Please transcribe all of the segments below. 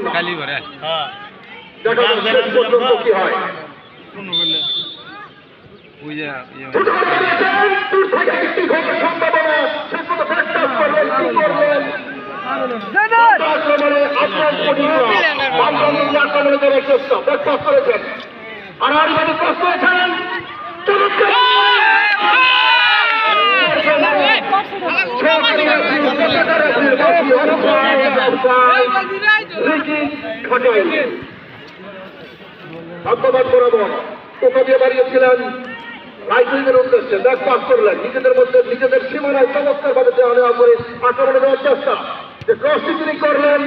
খুলনা কালি ভরে হ্যাঁ। পর্যন্ত কি হয়। বললে ওই যে ইয়ে দুটো করে দিয়েছেন, দূর থেকে একটি ঘটের সম্ভাবনা শেষ পর্যন্ত ব্যাকটাচ করলেন কি করলেন আক্রমণে আক্রমণ করিয়া বামপন্থী আক্রমণে করে চেষ্টা ব্যাকটাচ করেছেন আর আরিবাদী ক্রস করেছেন চমৎকার! ধন্যবাদ বরাবর। টোকা দিয়ে বাড়িয়েছিলেন রাইফেলের উদ্দেশ্যে। ব্যাক পাস করলেন। নিজেদের মধ্যে নিজেদের সীমানায় চমৎকার ভাবে দেওয়া নেওয়া করে যে ক্রসটি তিনি করলেন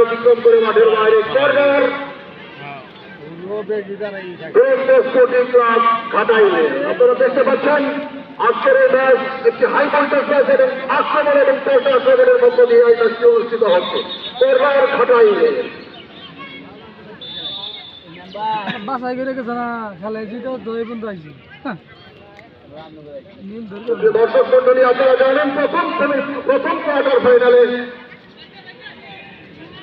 অতিক্রম করে মাঠের বাইরে। কর্নার। ক্লাব ঘাটাইলে। আপনারা দেখতে পাচ্ছেন আজকের এই ম্যাচ একটি হাই ভোল্টেজ ম্যাচ এবং আক্রমণ এবং পাল্টা আক্রমণের মধ্য দিয়ে এই ম্যাচটি অনুষ্ঠিত হচ্ছে। এবার ঘটাই বাসায় করে গেছে না খেলা জিতে জয় বন্ধু আইছি। নীল ধরবে যে দর্শক মন্ডলী আপনারা জানেন প্রথম প্রথম কোয়ার্টার ফাইনালে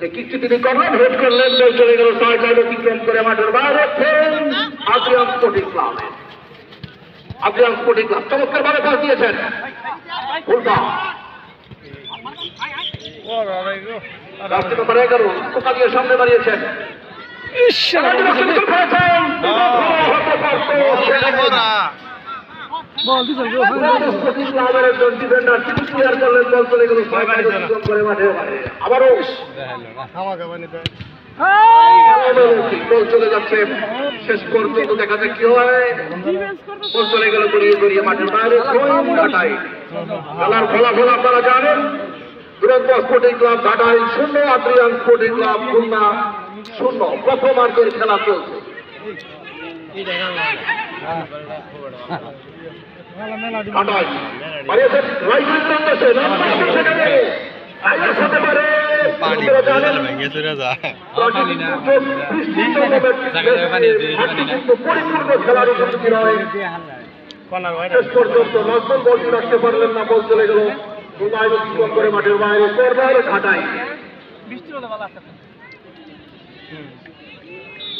যে কিচ্ছু তিনি করলেন হেড করলেন বল চলে গেল ছয় লাইন অতিক্রম করে মাঠের বাইরে ফের Adrian sporting club. Adrian sporting club চমৎকার ভাবে পাস দিয়েছেন রাষ্ট্র নম্বর এগারো টোকা দিয়ে সামনে বাড়িয়েছেন বল আবারও বল চলে যাচ্ছে শেষ পর্যন্ত দেখা যাক কি হয় বল চলে গেল গড়িয়ে গড়িয়ে মাঠের বাইরে কাটাই খেলার ফলাফল আপনারা জানেন দুরন্ত স্পোর্টিং ক্লাব ঘাটাই শূন্য আদ্রিয়ান স্পোর্টিং ক্লাব খুলনা শূন্য প্রথমার্ধের খেলা চলছে রাখতে পারলেন না বল চলে গেল করে মাঠের বাইরে কর্নার ঘাটাই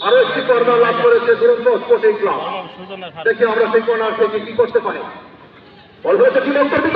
আরও একটি কর্নার লাভ করেছে দুরন্ত স্পোর্টিং ক্লাব দেখি আমরা সেই কর্নার থেকে কি করতে পারি। বল হয়েছে কি বক্তব্য